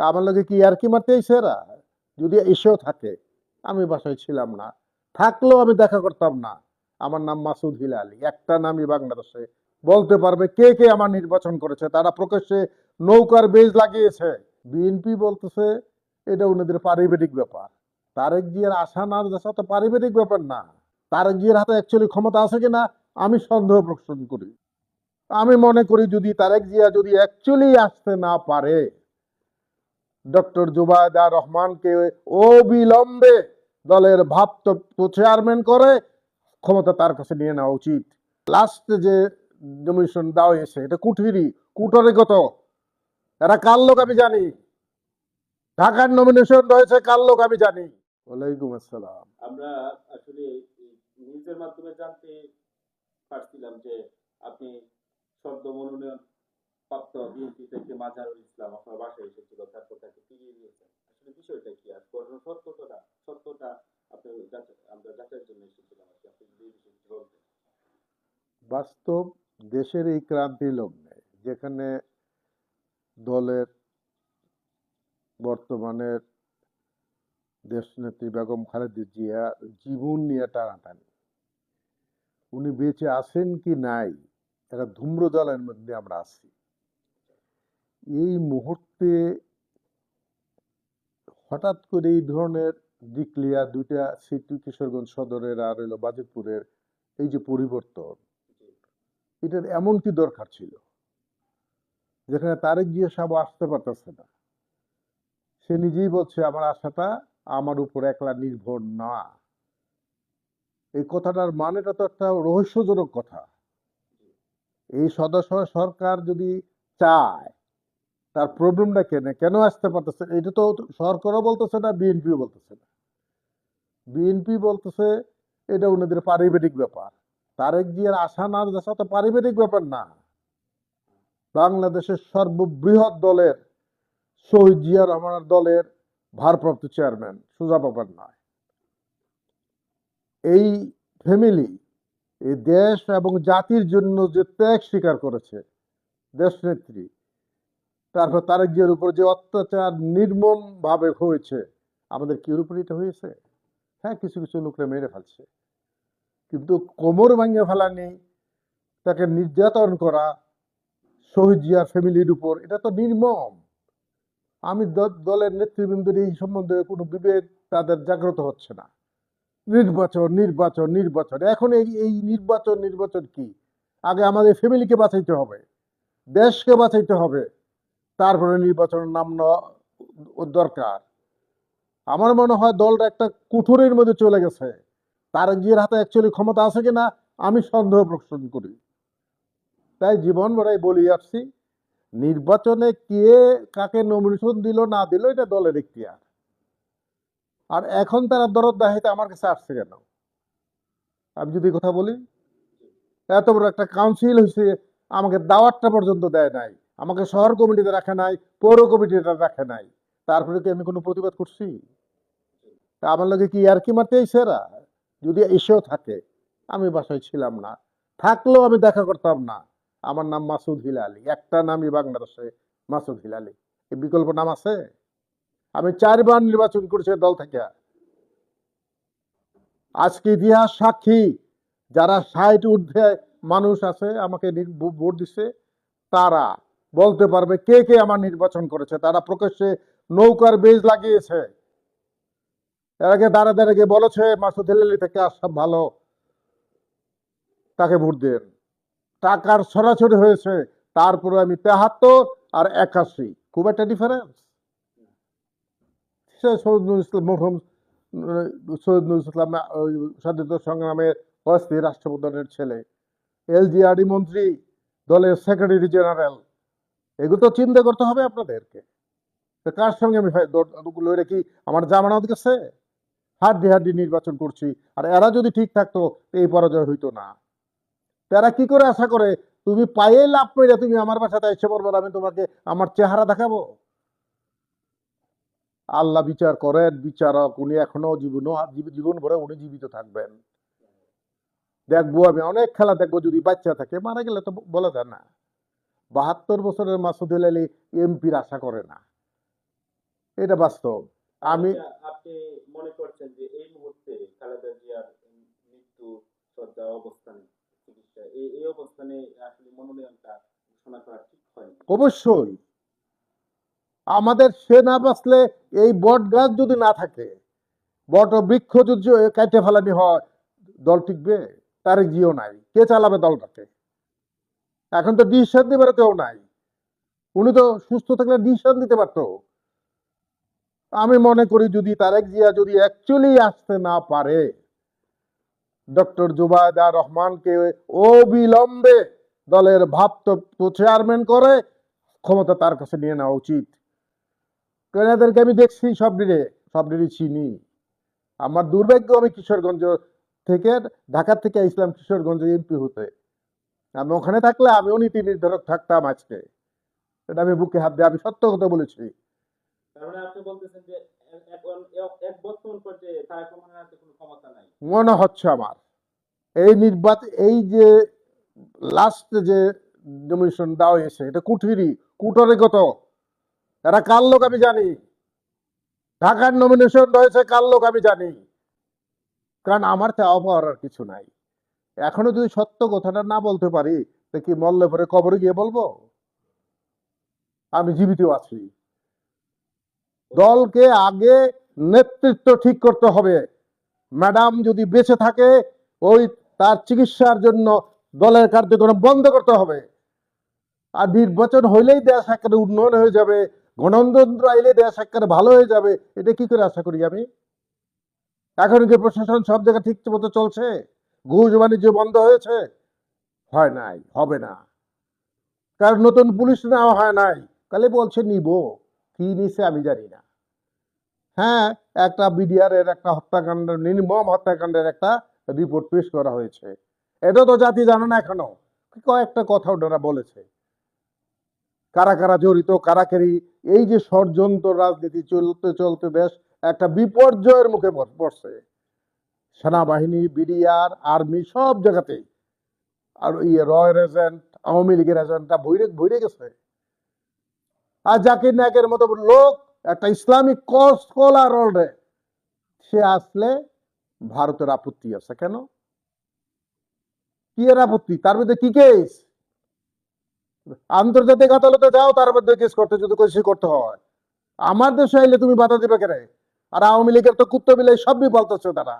তা আমার লোকে কি আর কি মারতে এরা? যদি এসেও থাকে, আমি বাসায় ছিলাম না। থাকলেও আমি দেখা করতাম না। আমার নাম মাসুদ হিলালি। একটা নামই বাংলাদেশে। বলতে পারবে কে কে আমার নির্বাচন করেছে। তারা প্রকাশ্যে নৌকার বেজ লাগিয়েছে। বিএনপি বলতেছে, এটা ওনাদের পারিবারিক ব্যাপার। তারেক জিয়ার আশা না দেখা তো পারিবারিক ব্যাপার না। তারেক জিয়ার হাতে অ্যাকচুয়ালি ক্ষমতা আছে কিনা, আমি সন্দেহ পোষণ করি। আমি মনে করি যদি তারেক জিয়া যদি অ্যাকচুয়ালি আসতে না পারে ডক্টর জুবায়দা রহমানকে অবিলম্বে দলের ভাবতপ্য চেয়ারম্যান করে ক্ষমতা তার কাছে নিয়ে নেওয়া উচিত। লাস্টে যে নমিনেশন দেওয়া হয়েছে, এটা কুঠিরি কুটরে কত এরা কার লোক আমি জানি? ঢাকার নমিনেশন রয়েছে, কার লোক আমি জানি? ওয়ালাইকুম আসসালাম। আমরা আসলে নিউজের মাধ্যমে জানতে পারছিলাম যে আপনি সদ্য মনোনয়ন প্রাপ্ত বিএনপি থেকে মাজারুল ইসলাম আপনার বাসায় এসেছিল তারপর তাকে ফিরিয়ে আসলে বিষয়টা কি? আর ঘটনা সত্যটা আমরা যাচাইয়ের জন্য এসেছিলাম আর কি, আপনি যদি এই বিষয়ে বলতেন। বাস্তব দেশের এই ক্রান্তি লগ্নে, যেখানে দলের বর্তমানের দেশনেত্রী বেগম খালেদা জিয়া জীবন নিয়ে টানাটানি। উনি বেঁচে আছেন কি নাই, একটা ধূম্র জলের মধ্যে আমরা আছি। এই মুহূর্তে হঠাৎ করে এই ধরনের ডিক্লিয়ার দুইটা সিটি কিশোরগঞ্জ সদরের আর হইল বাজিতপুরের এই যে পরিবর্তন, এটার এমন কি দরকার ছিল? যেখানে তারেক জিয়া সাহেব আসতে পারতেছে না। সে নিজেই বলছে, আমার আশাটা আমার উপর একলা নির্ভর না। এই কথাটার মানেটা তো একটা রহস্যজনক কথা। এই সদস্য সরকার যদি চায় তার প্রবলেমটা কেন কেন আসতে পারতেছে? এটা তো সরকারও বলতেছে না, বিএনপিও বলতেছে না। বিএনপি বলতেছে, এটা ওনাদের পারিবারিক ব্যাপার। তারেক জিয়ার আশা না দেখা তো পারিবারিক ব্যাপার না। বাংলাদেশের সর্ববৃহৎ দলের শহীদ জিয়া রহমানের দলের ভারপ্রাপ্ত চেয়ারম্যান, সুজা ব্যাপার নয়। এই ফ্যামিলি, এই দেশ এবং জাতির জন্য যে ত্যাগ স্বীকার করেছে দেশনেত্রী তারপর তারেক জিয়ার উপর যে অত্যাচার নির্মম ভাবে হয়েছে, আমাদের কি উপর এটা হয়েছে? হ্যাঁ কিছু কিছু লোকরা মেরে ফেলছে। কিন্তু কোমর ভাঙে ফেলা নেই, তাকে নির্যাতন করা, শহীদ জিয়ার ফ্যামিলির উপর, এটা তো নির্মম। আমি দলের নেতৃবৃন্দের এই সম্বন্ধে কোনো বিবেক তাদের জাগ্রত হচ্ছে না। নির্বাচন নির্বাচন নির্বাচন। এখন এই এই নির্বাচন নির্বাচন কি? আগে আমাদের ফ্যামিলিকে বাঁচাইতে হবে, দেশকে বাঁচাইতে হবে। তারপরে নির্বাচনের নাম দরকার। আমার মনে হয় দলটা একটা কুঠুরের মধ্যে চলে গেছে। তারেক জিয়ার হাতে অ্যাকচুয়ালি ক্ষমতা আছে কিনা, আমি সন্দেহ পোষণ করি। তাই জীবন ভরাই বলি আসছি, নির্বাচনে কে কাকে নমিনেশন দিল না দিল, এটা দলের ইখতিয়ার আর এখন তারা দরদ দেখাইতে আমার কাছে আসছে কেন? আমি যদি কথা বলি, এত বড় একটা কাউন্সিল হয়েছে, আমাকে দাওয়াতটা পর্যন্ত দেয় নাই। আমাকে শহর কমিটিতে রাখে নাই, পৌর কমিটিতে রাখে নাই। তারপরে কি আমি কোনো প্রতিবাদ করছি? আমার লোকে কি আর কি মারতে এরা? যদি এসেও থাকে, আমি বাসায় ছিলাম না। থাকলেও আমি দেখা করতাম না। আমার নাম মাসুদ হিলালি, একটা নামই বাংলাদেশে মাসুদ হিলালি। এই বিকল্প নাম আছে? আমি চারবার নির্বাচন করেছি দল থেকে। আজকে ইতিহাস সাক্ষী, যারা ষাট ঊর্ধ্বে মানুষ আছে, আমাকে ভোট দিচ্ছে তারা বলতে পারবে কে কে আমার নির্বাচন করেছে। তারা প্রকাশ্যে নৌকার বেজ লাগিয়েছে। এর আগে দাঁড়া দাঁড়া গিয়ে বলেছে, মাসুদ হিলালি থেকে আসা ভালো। তাকে ভোট দেন। টাকার ছড়াছড়ি হয়েছে, তারপরে আমি তেহাত্তর আর একাশি। খুব একটা ডিফারেন্স সে সৈয়দ ইসলাম সৈয়দ নুরুল ইসলাম স্বাধীনতা সংগ্রামের অস্থির রাষ্ট্রপ্রধানের ছেলে। এলজিআরডি মন্ত্রী, দলের সেক্রেটারি জেনারেল এগুলো তো চিন্তা করতে হবে আপনাদেরকে। কার সঙ্গে আমি ফাই- লড়ে কি আমার জামানত গেছে হাড্ডি হাড্ডি নির্বাচন করছি। আর এরা যদি ঠিক থাকতো, এই পরাজয় হইতো না। তারা কি করে আশা করে? তুমি পায়ে লাভ পেলে তুমি আমার বাসাতে এসে পড়ব আমি তোমাকে আমার চেহারা দেখাবো? আল্লাহ বিচার করেন, বিচারক, উনি এখনও জীবন জীবন ভরে উনি জীবিত থাকবেন। দেখব আমি অনেক খেলা দেখব যদি বাচ্চা থাকে, মারা গেলে তো বলা যায় না। বাহাত্তর বছরের মাসুদ আলী এমপির আশা করে না। এটা বাস্তব। আমি আচ্ছা, আপনি মনে করছেন যে এই মুহূর্তে খালেদা জিয়ার মৃত্যু অবস্থানে চিকিৎসা এই এই অবস্থানে আসলে মনোনয়নটা ঘোষণা করা ঠিক হয়নি? অবশ্যই। আমাদের সে না বাঁচলে এই বট গাছ যদি না থাকে বট বৃক্ষ যদি কাটে ফেলানি হয় দল টিকবে? তার জিও নাই। কে চালাবে দলটাকে? এখন তো ডিসিশন দেবার কেউ নাই। উনি তো সুস্থ থাকলে ডিসিশন দিতে পারতো। আমি মনে করি যদি তারেক জিয়া যদি অ্যাকচুয়ালি আসতে না পারে, ডক্টর জুবায়দা রহমানকে অবিলম্বে দলের ভাবতো চেয়ারম্যান করে ক্ষমতা তার কাছে নিয়ে নেওয়া উচিত। কারণ এদেরকে আমি দেখছি সব দিনে সব দিনই চিনি। আমার দুর্ভাগ্য আমি কিশোরগঞ্জ থেকে, ঢাকা থেকে ইসলাম কিশোরগঞ্জ এমপি হতে। আমি ওখানে থাকলে আমিও নীতি নির্ধারক থাকতাম আজকে। এটা আমি বুকে হাত দিয়ে আমি সত্য কথা বলেছি। মানে মনে হচ্ছে আমার। এই নির্বাচন এই যে লাস্ট যে নমিনেশন দেওয়া হয়েছে এটা কুঠিরি কুটরিগত। এরা কার লোক আমি জানি? ঢাকার নমিনেশন রয়েছে কার লোক আমি জানি? কারণ আমার চাওয়া পাওয়ার আর কিছু নাই। এখনও যদি সত্য কথাটা না বলতে পারি, তো কি মল্লে পরে কবরে গিয়ে বলব? আমি জীবিত আছি। দলকে আগে নেতৃত্ব ঠিক করতে হবে। ম্যাডাম যদি বেঁচে থাকে, ওই তার চিকিৎসার জন্য দলের কার্যক্রম বন্ধ করতে হবে। আর নির্বাচন হইলেই দেশ একেবারে উন্নয়ন হয়ে যাবে, গণতন্ত্র আইলে দেশ একেবারে ভালো হয়ে যাবে। এটা কি করে আশা করি আমি? এখন কি প্রশাসন সব জায়গায় ঠিক মতো চলছে? ঘুষ বাণিজ্য বন্ধ হয়েছে? হয় নাই, হবে না। কারণ নতুন পুলিশ নেওয়া হয় নাই। কালে বলছে নিব, কি নিছে আমি জানি না। হ্যাঁ একটা বিডিআর এর একটা হত্যাকাণ্ড, নির্মম হত্যাকাণ্ডের একটা রিপোর্ট পেশ করা হয়েছে। এটা তো জাতি জানে না এখনও। কয়েকটা কথা ওনারা বলেছে। কারা কারা জড়িত, কারা কারাকারি এই যে ষড়যন্ত্র রাজনীতি চলতে চলতে বেশ একটা বিপর্যয়ের মুখে পড়- পড়ছে। সেনাবাহিনী, বিডিআর, আর্মি সব জায়গাতেই আর ইয়ে রয়্যাল এজেন্ট, আওয়ামী লীগের এজেন্টটা ভইরে ভইরে গেছে। আর জাকির নায়কের মতো লোক, একটা ইসলামিক কস কলার অলরে সে আসলে ভারতের আপত্তি আছে কেন? কি এর আপত্তি? তার মধ্যে কি কেস আন্তর্জাতিক আদালতে যাও, তার মধ্যে কেস করতে, যদি কিছু করতে হয়। আমার দেশে আইলে তুমি বাধা দিবে কেন? আর আওয়ামী লীগের তো কুত্ত বিলাই সবই বলতেছে তারা।